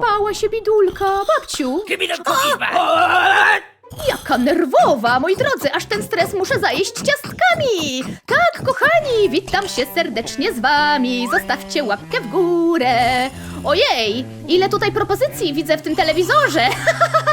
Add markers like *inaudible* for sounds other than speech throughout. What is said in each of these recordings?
Wyspała się bidulka, babciu. Give me the cookies back! Jaka nerwowa, moi drodzy, aż ten stres muszę zajeść ciastkami. Tak, kochani, witam się serdecznie z wami. Zostawcie łapkę w górę. Ojej, ile tutaj propozycji widzę w tym telewizorze.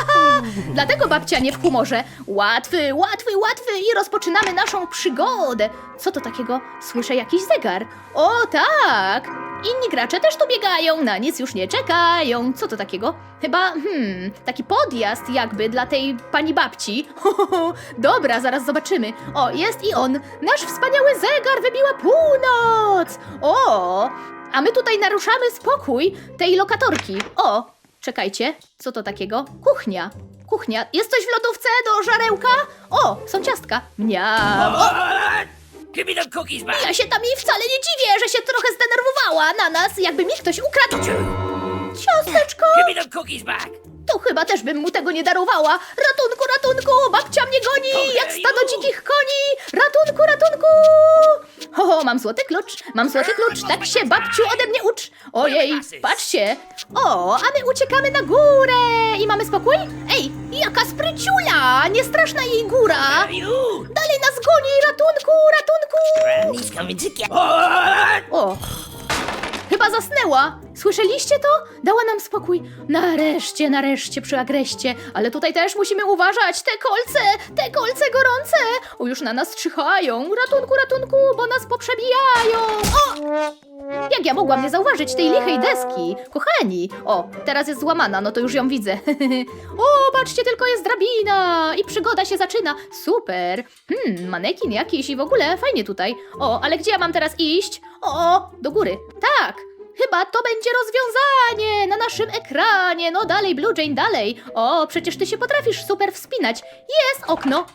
*laughs* Dlatego babcia nie w humorze. Łatwy, łatwy, łatwy i rozpoczynamy naszą przygodę. Co to takiego? Słyszę jakiś zegar. O tak! Inni gracze też tu biegają, na nic już nie czekają. Co to takiego? Chyba, hmm, taki podjazd jakby dla tej pani babci. *laughs* Dobra, zaraz zobaczymy. O, jest i on. Nasz wspaniały zegar wybiła północ. O, a my tutaj naruszamy spokój tej lokatorki. O, czekajcie, co to takiego? Kuchnia. Kuchnia. Jest coś w lodówce do żarełka? O, są ciastka. Mniam. O, Give me the cookies back! ja się tam jej wcale nie dziwię, że się trochę zdenerwowała na nas, jakby mi ktoś ukradł ciasteczko. Give me the cookies back! To chyba też bym mu tego nie darowała. Ratunku, ratunku, babcia mnie goni, jak stado dzikich koni. Ratunku, ratunku. Ho, ho, mam złoty klucz, mam złoty klucz, tak się babciu ode mnie ucz. Ojej, patrzcie. O, a my uciekamy na górę i mamy spokój? Ej, jaka spryciula, niestraszna jej góra. Dalej nas goni, ratunku, ratunku. To get O! Chyba zasnęła! Słyszeliście to? Dała nam spokój. Nareszcie, nareszcie przy agreście. Ale tutaj też musimy uważać. Te kolce, te kolce gorące. O, już na nas czyhają. Ratunku, ratunku, bo nas poprzebijają. O! Jak ja mogłam nie zauważyć tej lichej deski? Kochani! O, teraz jest złamana, no to już ją widzę. *laughs* o, patrzcie, tylko jest drabina i przygoda się zaczyna. Super! Hmm, manekin jakiś i w ogóle fajnie tutaj. O, ale gdzie ja mam teraz iść? O, do góry. Tak! Chyba to będzie rozwiązanie na naszym ekranie. No dalej, Blue Jane, dalej. O, przecież ty się potrafisz super wspinać. Jest okno.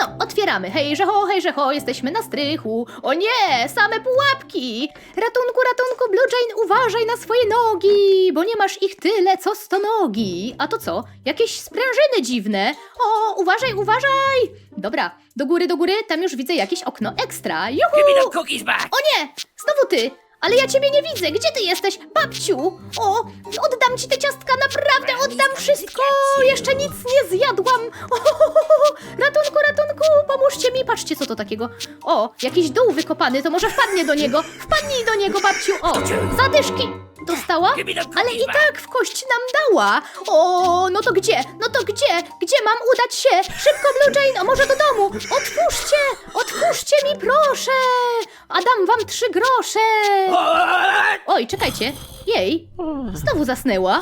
No, otwieramy. Hejże ho, hejże ho, jesteśmy na strychu. O nie, same pułapki. Ratunku, ratunku, Blue Jane, uważaj na swoje nogi, bo nie masz ich tyle, co sto nogi. A to co? Jakieś sprężyny dziwne. O, uważaj, uważaj. Dobra, do góry, do góry, tam już widzę jakieś okno ekstra. Juhu! Give me the cookies back! O nie! Znowu ty! Ale ja ciebie nie widzę! Gdzie ty jesteś? Babciu! O! Oddam ci te ciastka, naprawdę oddam wszystko! Jeszcze nic nie zjadłam! O, *laughs* ratunku, ratunku! Pomóżcie mi! Patrzcie, co to takiego. O! Jakiś dół wykopany, to może wpadnie do niego! Wpadnij do niego, babciu! O! Zadyszki! Dostała? Ale i tak w kość nam dała! O, no to gdzie? No to gdzie? Gdzie mam udać się? Szybko, Blue Jane, a może do domu? Otwórzcie! Otwórzcie mi, proszę! A dam wam trzy grosze! Oj, czekajcie. Jej, znowu zasnęła.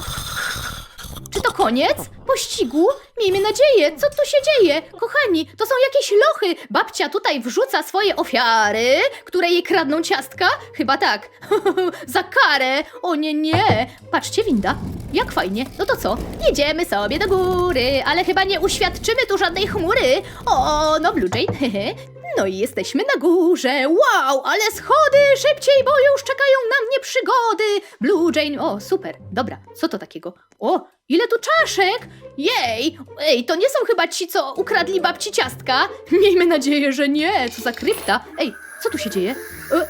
Czy to koniec pościgu? Miejmy nadzieję. Co tu się dzieje? Kochani, to są jakieś lochy. Babcia tutaj wrzuca swoje ofiary, które jej kradną ciastka? Chyba tak. *laughs* Za karę. O nie, nie. Patrzcie, winda. Jak fajnie. No to co? Jedziemy sobie do góry, ale chyba nie uświadczymy tu żadnej chmury. O, no Blue Jane. *laughs* No i jesteśmy na górze. Wow, ale schody! Szybciej, bo już czekają na mnie przygody. Blue Jane, o super. Dobra, co to takiego? O, ile tu czaszek! Jej! Ej, to nie są chyba ci, co ukradli babci ciastka? *laughs* Miejmy nadzieję, że nie. Co za krypta. Ej, co tu się dzieje? E,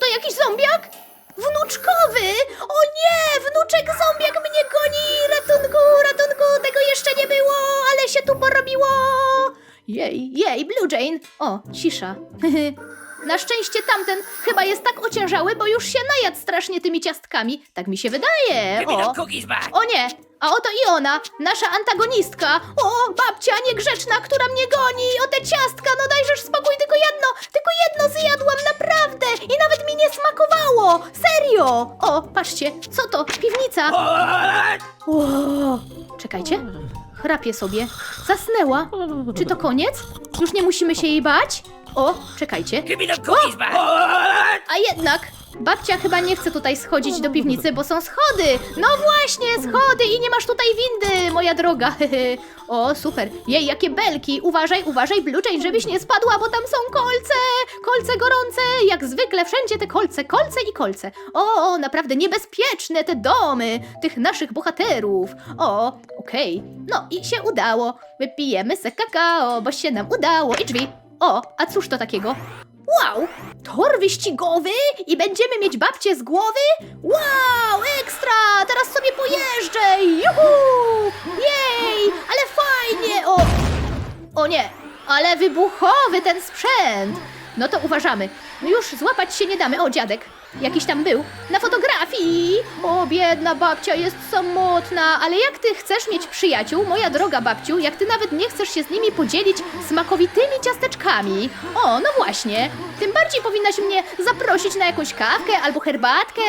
to jakiś zombiak? Wnuczkowy! O nie! Wnuczek zombiak mnie goni! Ratunku, ratunku! Tego jeszcze nie było, ale się tu porobiło! Jej, jej, Blue Jane! O, cisza. *laughs* Na szczęście tamten chyba jest tak ociężały, bo już się najadł strasznie tymi ciastkami. Tak mi się wydaje. Give me O, cookies back! o nie! A oto i ona, nasza antagonistka. O, babcia niegrzeczna, która mnie goni. O te ciastka, no dajżesz spokój, tylko jedno, tylko jedno zjadłam, naprawdę. I nawet mi nie smakowało. Serio. O, patrzcie, co to? Piwnica. O, czekajcie. Chrapie sobie. Zasnęła. Czy to koniec? Już nie musimy się jej bać? O, czekajcie. Give me the cookies back! A jednak babcia chyba nie chce tutaj schodzić do piwnicy, bo są schody. No właśnie, schody i nie masz tutaj windy, moja droga. *laughs* o, super. Jej, jakie belki. Uważaj, uważaj, Blue Jane, żebyś nie spadła, bo tam są kolce. Kolce gorące, jak zwykle wszędzie te kolce, kolce i kolce. O, naprawdę niebezpieczne te domy tych naszych bohaterów. O, okej. No i się udało. Wypijemy se kakao, bo się nam udało. I drzwi. O, a cóż to takiego? Wow! Tor wyścigowy i będziemy mieć babcię z głowy? Wow! Ekstra! Teraz sobie pojeżdżę! Juhu! Jej! Ale fajnie! O! O nie! Ale wybuchowy ten sprzęt! No to uważamy. Już złapać się nie damy. O, dziadek. Jakiś tam był. Na fotografii! O, biedna babcia jest samotna. Ale jak ty chcesz mieć przyjaciół, moja droga babciu, jak ty nawet nie chcesz się z nimi podzielić smakowitymi ciasteczkami? O, no właśnie. Tym bardziej powinnaś mnie zaprosić na jakąś kawkę albo herbatkę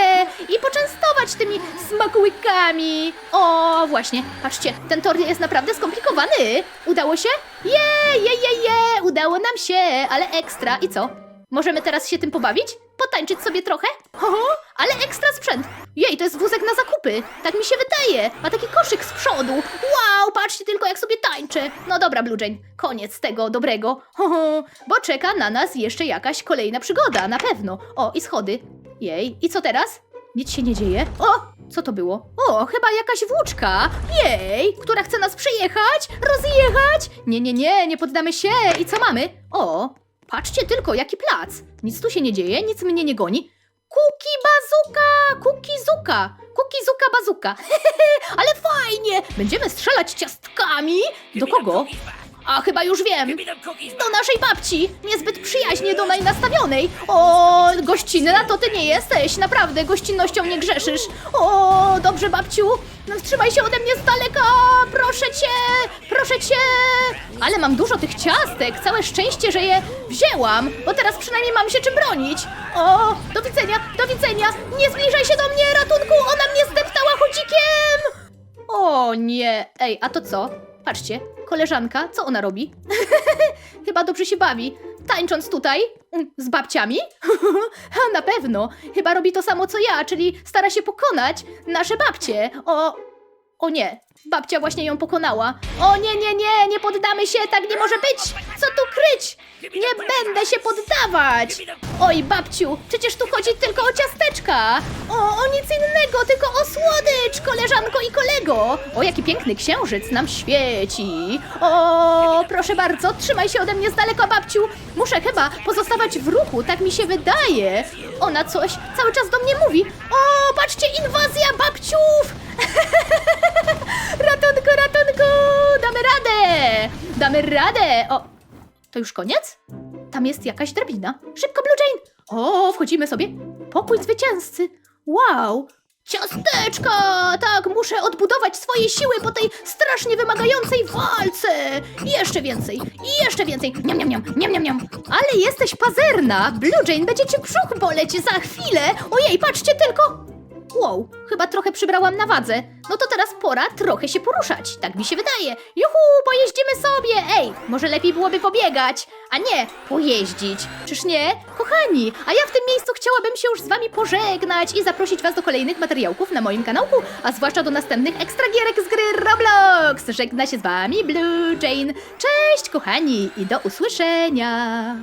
i poczęstować tymi smakołykami. O, właśnie. Patrzcie, ten tor jest naprawdę skomplikowany. Udało się? Je, je, je, je! Udało nam się, ale ekstra. I co? Możemy teraz się tym pobawić? Potańczyć sobie trochę? Ho, ale ekstra sprzęt! Jej, to jest wózek na zakupy! Tak mi się wydaje! Ma taki koszyk z przodu! Wow, patrzcie tylko jak sobie tańczę! No dobra, Blue Jane, koniec tego dobrego. Ho, ho, bo czeka na nas jeszcze jakaś kolejna przygoda, na pewno. O, i schody. Jej, i co teraz? Nic się nie dzieje. O, co to było? O, chyba jakaś włóczka. Jej, która chce nas przejechać, rozjechać. Nie, nie, nie, nie poddamy się. I co mamy? O, patrzcie tylko, jaki plac. Nic tu się nie dzieje, nic mnie nie goni. Kuki bazuka, kuki zuka, kuki zuka bazuka. *laughs* Ale fajnie. Będziemy strzelać ciastkami. Do kogo? A chyba już wiem. Do naszej babci! Niezbyt przyjaźnie do niej nastawionej! O, gościnna to ty nie jesteś! Naprawdę, gościnnością nie grzeszysz! O, dobrze, babciu! No, Trzymaj się ode mnie z daleka! Proszę cię! Proszę cię! Ale mam dużo tych ciastek! Całe szczęście, że je wzięłam! Bo teraz przynajmniej mam się czym bronić! O, do widzenia, do widzenia! Nie zbliżaj się do mnie, ratunku! Ona mnie zdeptała chodzikiem! O nie! Ej, a to co? Patrzcie, koleżanka, co ona robi? *laughs* Chyba dobrze się bawi. Tańcząc tutaj mm, z babciami? *laughs* Ha, Na pewno. Chyba robi to samo co ja, czyli stara się pokonać nasze babcie. O. O nie, babcia właśnie ją pokonała. O nie, nie, nie, nie poddamy się, tak nie może być! Co tu kryć? Nie będę się poddawać! Oj, babciu, przecież tu chodzi tylko o ciasteczka! O, o nic innego, tylko o słodycz, koleżanko i kolego! O, jaki piękny księżyc nam świeci! O, proszę bardzo, trzymaj się ode mnie z daleka, babciu! Muszę chyba pozostawać w ruchu, tak mi się wydaje! Ona coś cały czas do mnie mówi. O, patrzcie, inwazja babciów! *laughs* ratunku, ratunku! Damy radę! Damy radę! O, to już koniec? Tam jest jakaś drabina. Szybko, Blue Jane! O, wchodzimy sobie. Pokój zwycięzcy. Wow! Ciasteczka! Tak, muszę odbudować swoje siły po tej strasznie wymagającej walce! Jeszcze więcej, jeszcze więcej! Niam, niam, niam, niam, niam, niam! Ale jesteś pazerna! Blue Jane, będzie cię brzuch boleć za chwilę! Ojej, patrzcie tylko! Wow, chyba trochę przybrałam na wadze. No to teraz pora trochę się poruszać. Tak mi się wydaje. Juhu, pojeździmy sobie. Ej, może lepiej byłoby pobiegać, a nie pojeździć. Czyż nie? Kochani, a ja w tym miejscu chciałabym się już z wami pożegnać i zaprosić was do kolejnych materiałków na moim kanałku, a zwłaszcza do następnych ekstra gierek z gry Roblox. Żegna się z wami Blue Jane. Cześć, kochani, i do usłyszenia.